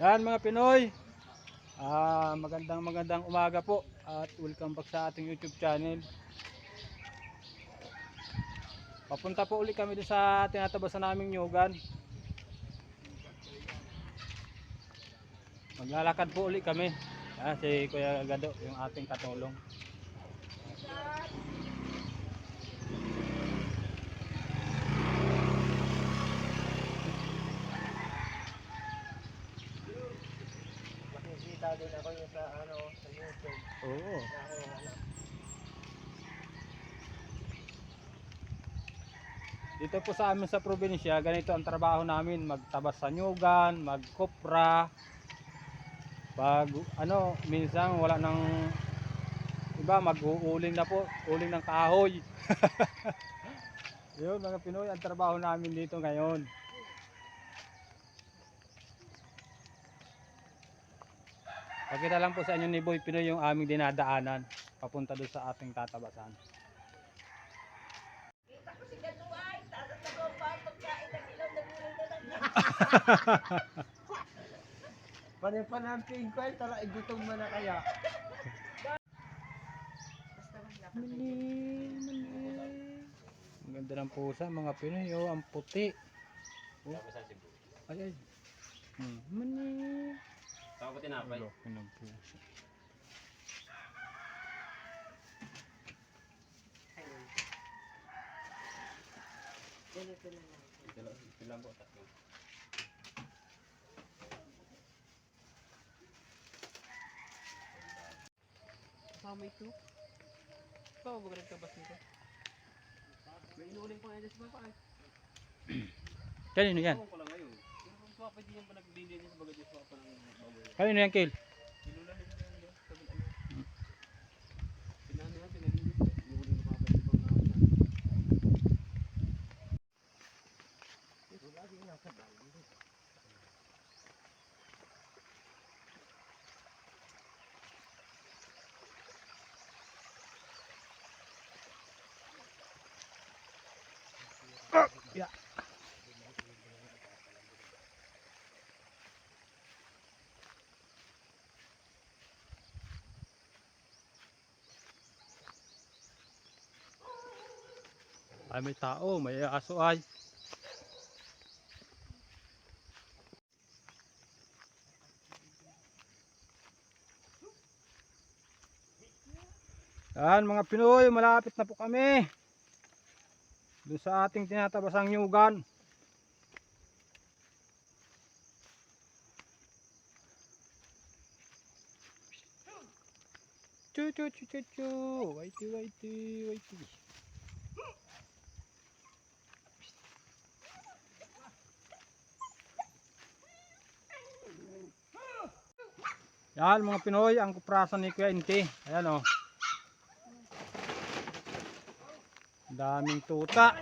Yan mga Pinoy. Ah, magandang magandang umaga po at welcome back sa ating YouTube channel. Papunta po ulit kami doon sa tinatabasan naming nyugan. Maglalakad po ulit kami. Ah, si Kuya Gado, yung ating katulong. Din ako yung sa ano, sa YouTube. Oo. Na Dito po sa amin sa probinsya, ganito ang trabaho namin, magtabas sa nyugan, magkopra. Pag ano, minsan wala nang iba mag-uuling na po, uling ng kahoy. Yun mga Pinoy, ang trabaho namin dito ngayon. Pakita lang po sa inyo ni Boy Pinoy yung aming dinadaanan papunta doon sa ating tatabasan. Panipanamping ko ay tala igutom mo na kaya. Mali, mali. Ang ganda ng pusa, mga Pinoy, oh, ang puti. Oh. Ay, ay. Hmm, mali. Saka ko tinapay. Laki ng pusa. Ganito na lang. Ito lang po, tatlo. Kasama ito. Ikaw, ba nagtabas nito? May inuuling pa ngayon sa baba. Kanino yan? Ewan ko lang ngayon. Yung kung swapa din yan pa naglilinis sa baga Diyos pa ng baboy. Kanino yan, Kil? Pinula nila na yun. Sabi ano. Pinano yan, pinalinis. Inuuling na pa ibang mga yan. Lagi nasa bahay. Ay, may tao, may aso ay. Yan mga Pinoy, malapit na po kami. Doon sa ating tinatabasang nyugan. Chu chu chu chu chu. Waiti waiti waiti. Yan mga Pinoy, ang kuprasan ni Kuya Inti. Ayan o. Oh. Daming tuta.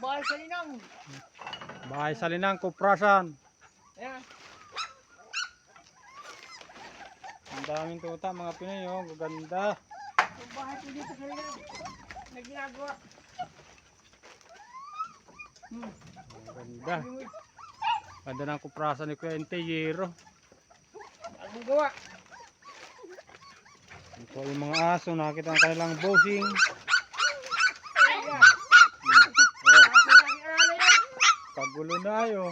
Bahay! Sa linang! Bahay sa linang kuprasan. Ayan. Ang daming tuta mga Pinoy oh. Gaganda. Ang bahay ko dito sa linang. Na ginagawa. Hmm. Ganda. Ganda ng kuprasan ni Kuya Inti. Yero. Ang gawa. Ito yung mga aso. Nakita ng kanilang yan. pagulo na ayo.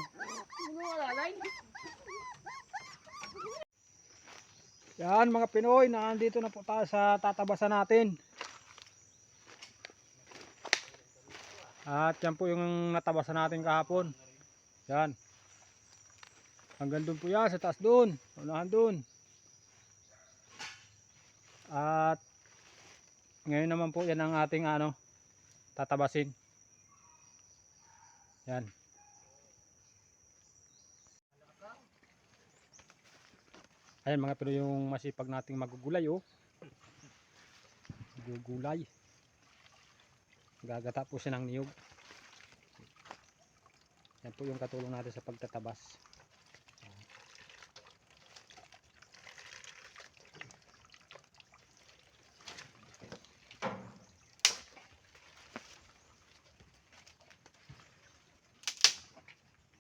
Yan mga Pinoy. Nandito na po tayo sa tatabasan natin. At yan po yung natabasan natin kahapon. Yan. Hanggang doon po yan, sa taas doon. Unahan doon. At ngayon naman po yan ang ating ano, tatabasin. Yan. Ayan mga pero yung masipag nating magugulay oh. Magugulay. Gagata po siya ng niyog. Yan po yung katulong natin sa pagtatabas.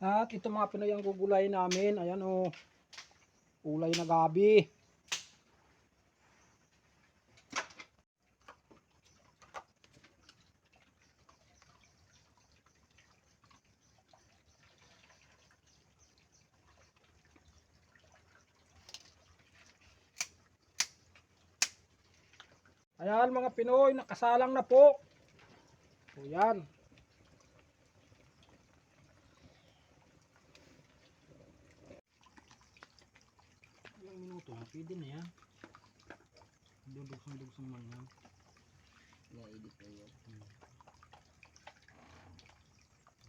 At ito mga Pinoy ang gugulay namin. Ayan o. Ulay na gabi. Ayan mga Pinoy, nakasalang na po. O yan. Pwede na yan. Dudugsong-dugsong man yan. Na-edit ko yun.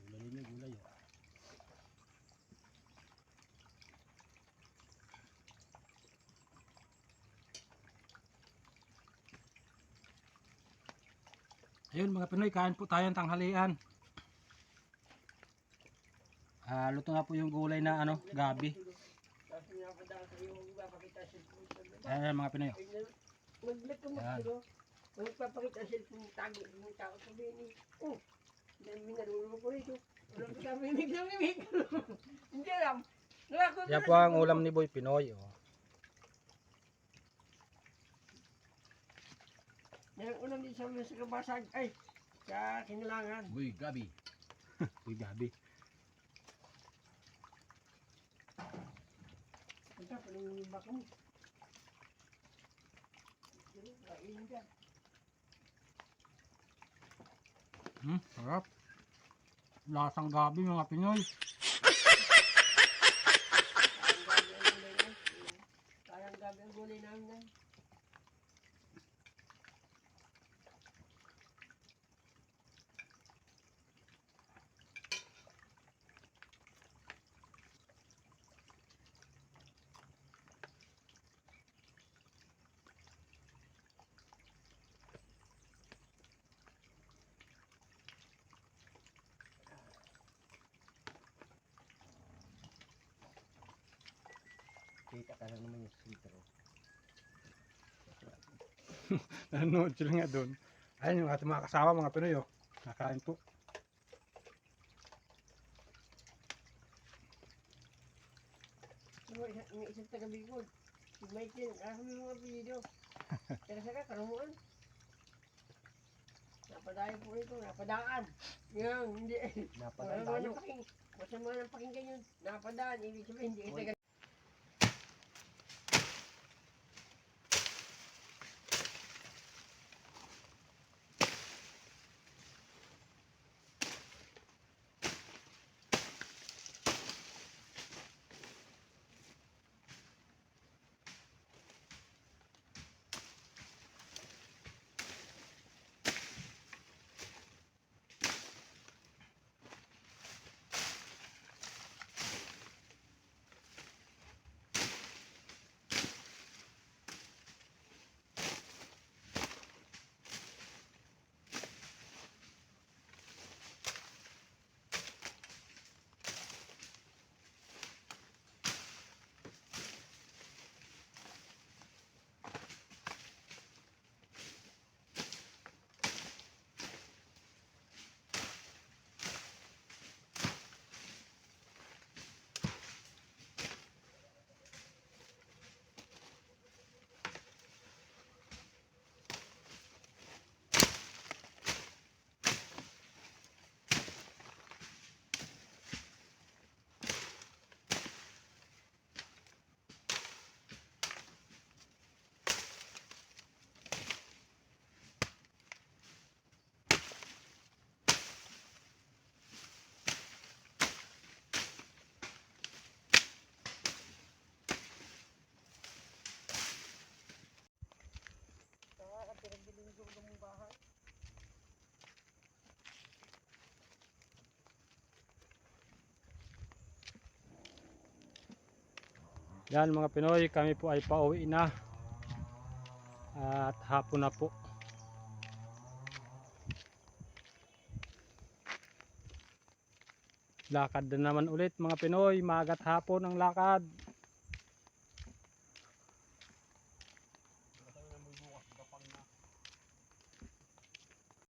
Gulay niya, gulay. oh. Ayun mga Pinoy, kain po tayo ng tanghalian. Ah, luto na po yung gulay na ano, gabi. Tapos pinapadaan sa iyo, ipapakita sa cellphone. Ayan mga Pinoy. Mag-let ko Yan. mo Magpapakita sa cellphone, tago mo tao sabihin ni, oh, dami na dulo ko rito. Wala ko sabi, may namimig. Hindi alam. Yan po ang ulam ni Boy Pinoy. Oh. Yan ang ulam din sa mga sa kabasag. Ay, sa kinilangan. Uy, gabi. Uy, gabi. Ba ko? Kain ka. Hmm, sarap. Lasang gabi mga Pinoy. Kayang gabi ang gulay namin Kita ka lang naman yung filtro. Nanonood sila nga doon. Ayun yung ating mga kasama mga Pinoy. Oh. Nakain po. Ano, may isang taga Bicol. Si Michael, ah, may mga video. Taga saka, karamuan. Napadayo po ito, napadaan. Yan, hindi. Napadaan tayo. Masama ng pakinggan yun. Napadaan, ibig sabihin, hindi Yan mga Pinoy, kami po ay pauwi na. At hapon na po. Lakad na naman ulit mga Pinoy, magat hapon ang lakad.